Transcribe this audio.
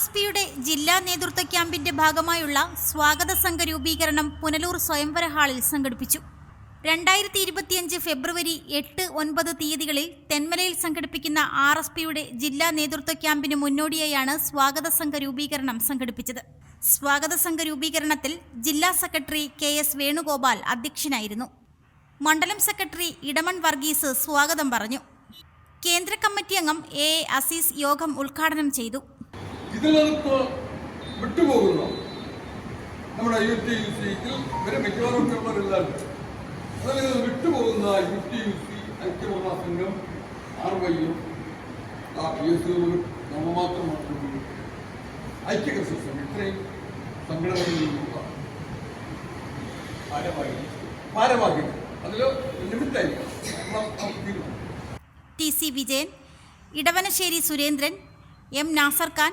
S പിയുടെ ജില്ലാ നേതൃത്വ ക്യാമ്പിന്റെ ഭാഗമായുള്ള സ്വാഗത സംഘ രൂപീകരണം പുനലൂർ സ്വയംവര ഹാളിൽ സംഘടിപ്പിച്ചു. രണ്ടായിരത്തി ഇരുപത്തിയഞ്ച് ഫെബ്രുവരി എട്ട് ഒൻപത് തീയതികളിൽ തെന്മലയിൽ സംഘടിപ്പിക്കുന്ന ആർ എസ് പിയുടെ ജില്ലാ നേതൃത്വ ക്യാമ്പിന് മുന്നോടിയായാണ് സ്വാഗത സംഘ രൂപീകരണം സംഘടിപ്പിച്ചത്. സ്വാഗത സംഘ രൂപീകരണത്തിൽ ജില്ലാ സെക്രട്ടറി കെ എസ് വേണുഗോപാൽ അധ്യക്ഷനായിരുന്നു. മണ്ഡലം സെക്രട്ടറി ഇടമൺ വർഗീസ് സ്വാഗതം പറഞ്ഞു. കേന്ദ്ര കമ്മിറ്റി അംഗം എ അസീസ് യോഗം ഉദ്ഘാടനം ചെയ്തു. ഇതിൽ നിന്ന് വിട്ടുപോകുന്നു. നമ്മുടെ യു ടി യു സി ഇതിൽ ഇവരെ മിക്കവാറും ഉള്ളവരെല്ലാവരും അതിൽ നിന്ന് വിട്ടുപോകുന്ന യു ടി യു സി ഐക്യമുള്ള സംഘം ആർ വൈയും ആ പി എസ് നാമമാത്രമാണ് ഐക്യകൃഷി സംഘം ഇത്രയും സംഘടനകളിൽ ഭാരവാഹി ഭാരവാഹികൾ അതിൽ നമ്മൾ തീരുമാനം. T C Vijayan Edavanassery Surendran M Nasar Khan